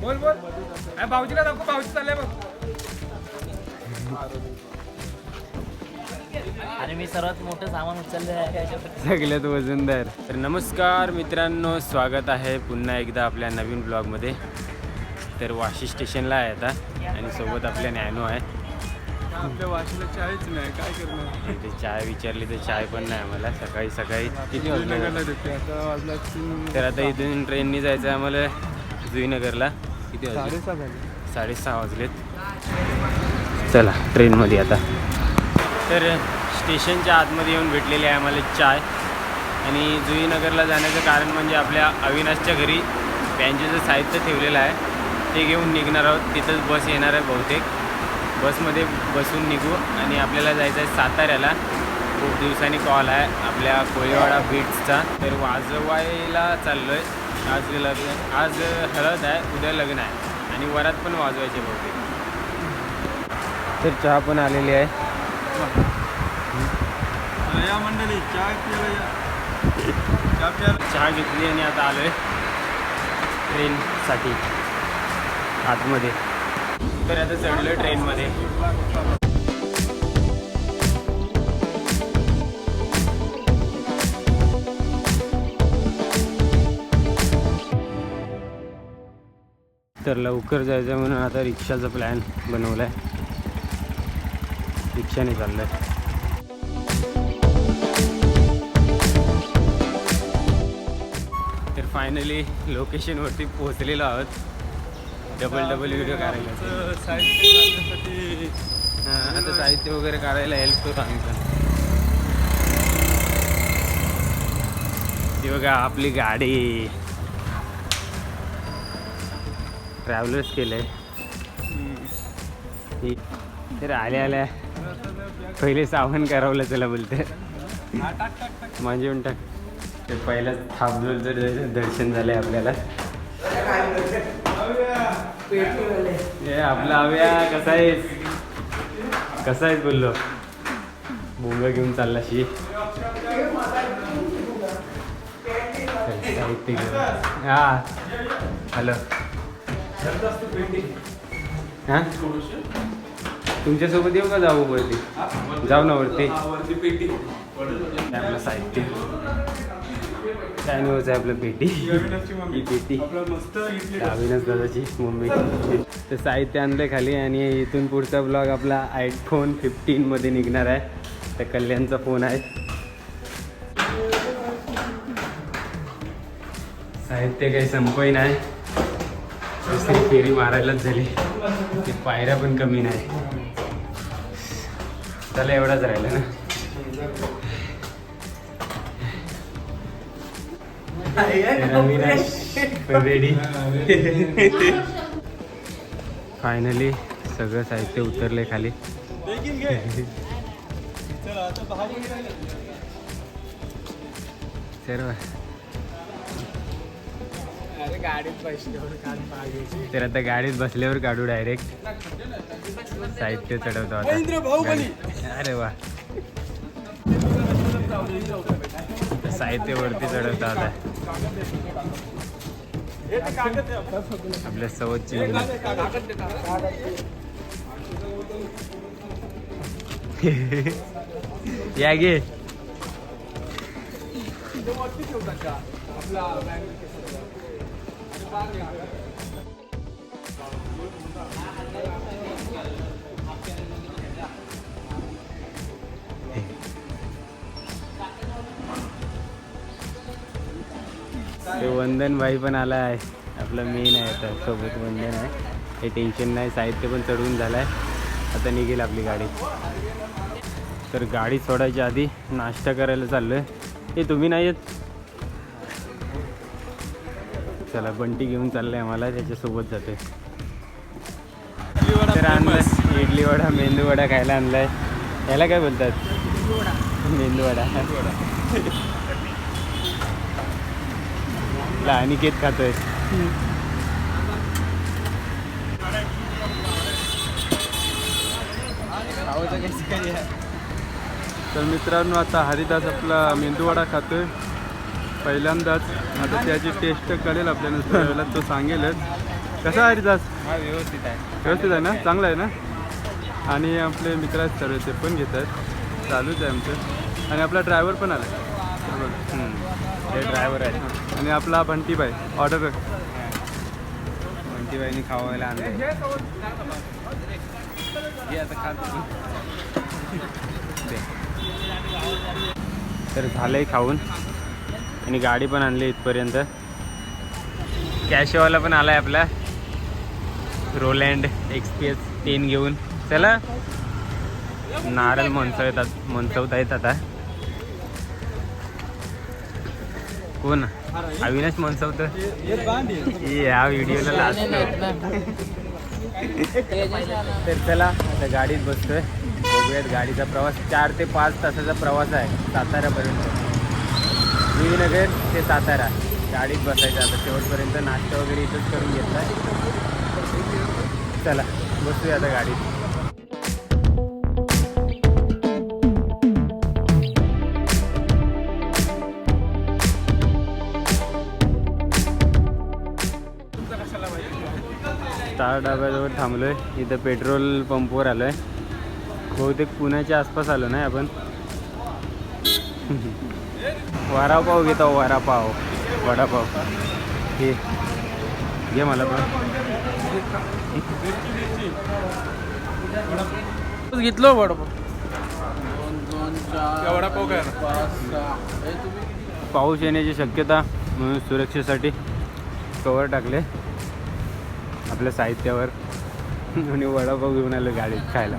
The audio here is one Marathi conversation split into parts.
बोल बोल. अरे भाऊजीला दाखव भाऊजी चाललंय बघ. आणि मी सर्वात मोठं सामान उचललं आहे सगळ्यात वजनदार. तर नमस्कार मित्रांनो स्वागत आहे पुन्हा एकदा आपल्या नवीन ब्लॉगमध्ये तर वाशी स्टेशनला आहे आता आणि सोबत आपल्या नॅनो आहे. आपल्या वाशीला चायच नाही. काय करणार? ते चाय विचारली तर चाय पण नाही आम्हाला. सकाळी सकाळी किती नगरला वाजले देते आता वाजला तीन तर आता इथून ट्रेननी जायचं आहे आम्हाला जुईनगरला. किती वाजले? साडेसहा झाले. साडेसहा वाजलेत. चला ट्रेनमध्ये आता. तर स्टेशनच्या आतमध्ये येऊन भेटलेली आहे आम्हाला चाय. आणि जुईनगरला जाण्याचं कारण म्हणजे आपल्या अविनाशच्या घरी बँजेचं साहित्य ठेवलेलं आहे. ते घेऊन निघणार आहोत. तिथंच बस येणार आहे बहुतेक. बसमध्ये बसून निघू आणि आपल्याला जायचं आहे साताऱ्याला. खूप दिवसांनी कॉल आहे आपल्या कोळीवाडा बीट्सचा तर वाजवायला चाललो आहे आज लग्न आज हळद आहे उद्या लग्न आहे. आणि वरात पण वाजवायचे बहुतेक. तर चहा पण आलेली आहे. या मंडळी चहा चहा चहा घेतली आणि आता आलो आहे ट्रेनसाठी आतमध्ये. तर आता चढलो आहे ट्रेनमध्ये. तर लवकर जायचं म्हणून आता रिक्षाचा प्लॅन बनवला आहे रिक्षाने चाललं आहे तर फायनली लोकेशनवरती पोहोचलेलो आहोत. डबल डबल व्हिडिओ काढायला साहित्य काढण्यासाठी हां, आता साहित्य वगैरे काढायला हेल्प आम्ही पण ती बघा आपली गाडी. ट्रॅव्हलर्स केलंय. ती- तर आल्या आल्या. पहिले सावन करावलं चला बोलते. माझे म्हणतात ते पहिलाच थांबलो तर दर्शन झालंय आपल्याला. ए आपला हव्या कसा आहेस? कसा आहेस बोललो? बोंग घेऊन चालला शी हा. हॅलो. हा? तुमच्यासोबत येऊ का जाऊ वरती? जाऊ ना वरती. आपलं साहित्य. आहे आपलं पेटी. ही पेटी. अविनाश दादाची मम्मी. तर साहित्य आणलं खाली आणि इथून पुढचा ब्लॉग आपला आयफोन फिफ्टीनमध्ये निघणार आहे. तर कल्याणचा फोन आहे. साहित्य काही संपही नाही. दुसरी फेरी मारायलाच झाली. ते पायऱ्या पण कमी नाही. त्याला एवढाच राहिला ना. रेडी फायनली सगळं साहित्य उतरले खाली. देखील घे. चला आता भाऊ सर्व. तर आता गाडीत बसल्यावर काढू डायरेक्ट साहित्य चढवतो आता. अरे वा. साहित्य वरती चढवतो आता. आपल्या सवतची या गे. आपला ते वंदन भाई पण आला आहे. आपला मेन आहे आता सोबत वंदन आहे. हे टेन्शन नाही साहित्य पण चढवून झालं आहे आता निघेल आपली गाडी. तर गाडी सोडायच्या आधी नाश्ता करायला चाललो आहे हे तुम्ही नाही येत? चला बंटी घेऊन चाललंय आम्हाला त्याच्यासोबत जाते तर आणलं इडली वडा मेंदू वडा खायला आणलाय. याला काय बोलतात? मेंदू वडा. ला अनिकेत खातोय. तर मित्रांनो आता हरिदास आपला मेंदूवडा खातोय. पहिल्यांदाच. आता त्याची टेस्ट कळेल आपल्याला तो सांगेलच. कसा आहे हरिदास? व्यवस्थित आहे व्यवस्थित आहे ना? चांगला आहे ना? आणि आपले मित्र आहेत सर्व ते पण घेत आहेत चालूच आहे आमचं. आणि आपला ड्रायव्हर पण आला. ते ड्रायव्हर आहेत. आणि आपला बंटीबाई ऑर्डर बंटीबाईंनी खावायला आणलं तर झालंय खाऊन. आणि गाडी पण आणली इथपर्यंत. कॅशवाला पण आलाय आपला. रोलँड एक्सप्रेस टेन घेऊन. चला. नारळ मनसवतात मनसवत आहेत आता हो कोण अविनाश मनसवत या व्हिडिओला लास्ट तर चला आता गाडीत बसतोय. बघूयात गाडीचा प्रवास. चार ते पाच तासाचा प्रवास आहे. साताऱ्यापर्यंत विनगर ते सातारा. गाडीत बसायचं. आता शेवटपर्यंत नाश्ता वगैरे इथंच करून घेतला चला बसूया आता गाडीत. स्टार डाब्याजवळ थांबलोय. इथं पेट्रोल पंपवर आलोय. बहुतेक पुण्याच्या आसपास आलो नाही आपण. वडापाव घेतो वडापाव वडापाव हे घे. मला पण. घेतलो वडापाव वडापाव काय? पाऊस येण्याची शक्यता म्हणून सुरक्षेसाठी कवर टाकले. आपल्या साहित्यावर आणि वडापाव घेऊन आलो गाडीत खायला.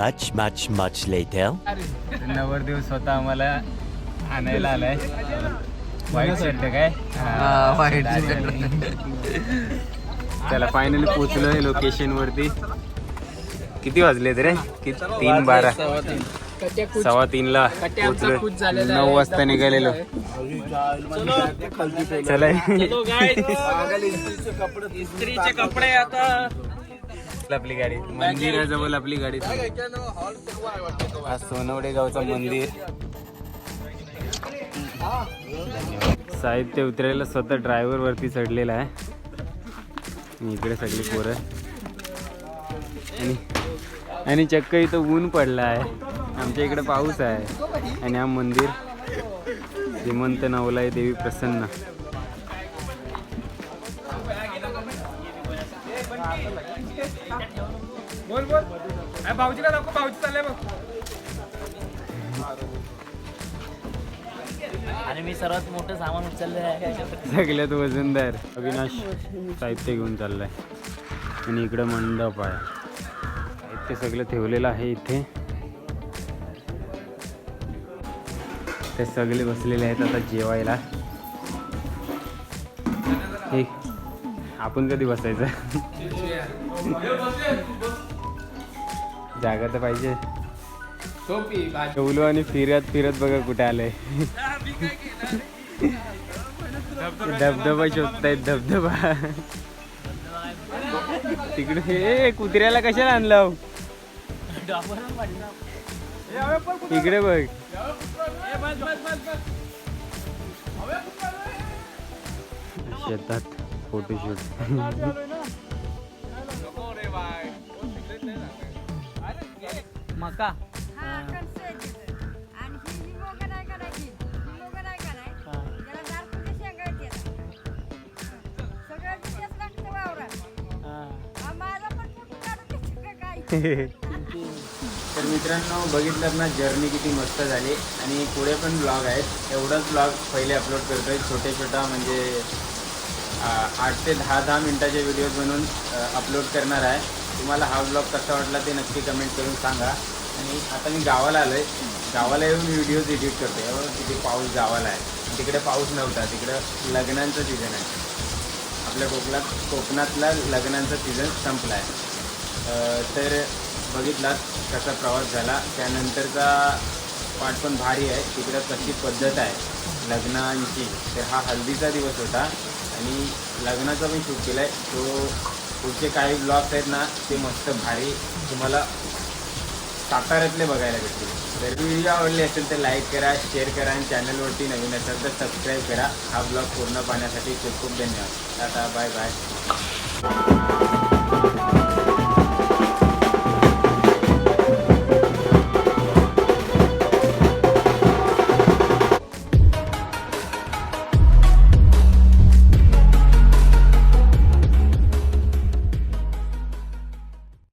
Much, much, much later. नवरदेव स्वतः आम्हाला आणायला आलाय. वाईट शर्ट काय? white त्याला फायनली पोचलोय लोकेशन वरती. किती वाजलेत रे? किती तीन बारा. सव्वा तीनला पोचलोय नऊ वाजता निघालेलो. चला. कपडे आता आपली गाडी. मंदिराजवळ आपली गाडी. हा सोनवडे गावचं मंदिर. साहित्य उतरायला स्वतः ड्रायव्हर वरती चढलेला आहे. आणि इकडे सगळी पोरं. आणि आणि चक्क इथं ऊन पडला आहे. आमच्या इकडे पाऊस आहे. आणि हा मंदिर श्रीमंत नवलाय देवी प्रसन्न. बोल बोल. भाऊजीला नको भाऊजी चालले बघ. आणि मी सर्वात मोठं सामान उचललेलं आहे सगळ्यात वजनदार अविनाश साहित्य घेऊन चाललाय. आणि इकडं मंडप आहे. साहित्य सगळं ठेवलेलं आहे इथे. ते सगळे बसलेले आहेत आता जेवायला. हे आपण कधी बसायचं? जागा तर पाहिजे. ठेवलो आणि फिरत फिरत बघा कुठे आलंय धबधबा शोधतायत धबधबा. तिकडे हे कुत्र्याला कशाला आणलं. इकडे बघ. शेतात फोटोशूट मका. तर मित्रांनो बघितलं ना जर्नी किती मस्त झाली. आणि पुढे पण ब्लॉग आहेत. एवढंच ब्लॉग पहिले अपलोड करतोय. छोटे छोटा म्हणजे आठ ते दहा दहा मिनटाचे व्हिडिओज बनवून अपलोड करणार आहे. तुम्हाला हा ब्लॉग कसा वाटला ते नक्की कमेंट करून सांगा. आणि आता मी गावाला आलो आहे गावाला येऊन व्हिडिओज एडिट करतो आहे तिथे पाऊस गावाला आहे. तिकडे पाऊस नव्हता. तिकडं लग्नांचं सीझन आहे. आपल्या कोकणात कोकणातला लग्नांचा सीझन संपला आहे तर बघितलात कसा प्रवास झाला. त्यानंतरचा पाठ पण भारी आहे. तिकडं कशी पद्धत आहे लग्नांची तर हा हल्दीचा दिवस होता. आणि लग्नाचा पण शूट केला आहे तो पुढचे काही ब्लॉग्स आहेत ना ते मस्त भारी. तुम्हाला साताऱ्यातले बघायला भेटतील. जर व्हिडिओ आवडली असेल तर लाईक करा शेअर करा आणि चॅनलवरती नवीन असेल तर सबस्क्राईब करा. हा ब्लॉग पूर्ण पाहण्यासाठी खूप खूप धन्यवाद. Tata bye bye